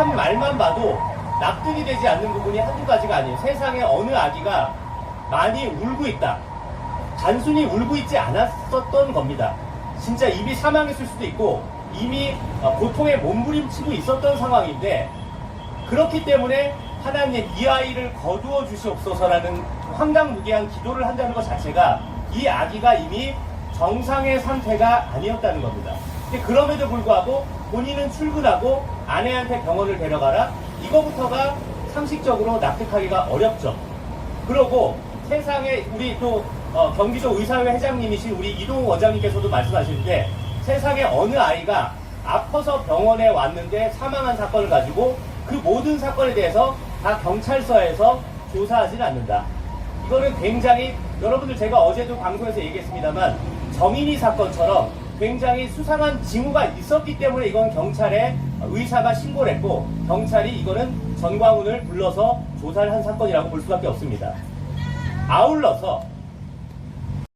한 말만 봐도 납득이 되지 않는 부분이 한두 가지가 아니에요. 세상에 어느 아기가 많이 울고 있다. 단순히 울고 있지 않았었던 겁니다. 진짜 입이 사망했을 수도 있고 이미 어, 고통에 몸부림치고 있었던 상황인데 그렇기 때문에 하나님 이 아이를 거두어 주시옵소서라는 황당무계한 기도를 한다는 것 자체가 이 아기가 이미 정상의 상태가 아니었다는 겁니다. 그럼에도 불구하고 본인은 출근하고 아내한테 병원을 데려가라 이거부터가 상식적으로 납득하기가 어렵죠. 그러고 세상에 우리 또 어, 경기도 의사회 회장님이신 우리 이동욱 원장님께서도 말씀하시는데 세상에 어느 아이가 아파서 병원에 왔는데 사망한 사건을 가지고 그 모든 사건에 대해서 다 경찰서에서 조사하지는 않는다. 이거는 굉장히 여러분들 제가 어제도 방송에서 얘기했습니다만 정인이 사건처럼 굉장히 수상한 징후가 있었기 때문에 이건 경찰에 의사가 신고를 했고 경찰이 이거는 전광훈을 불러서 조사를 한 사건이라고 볼 수밖에 없습니다. 아울러서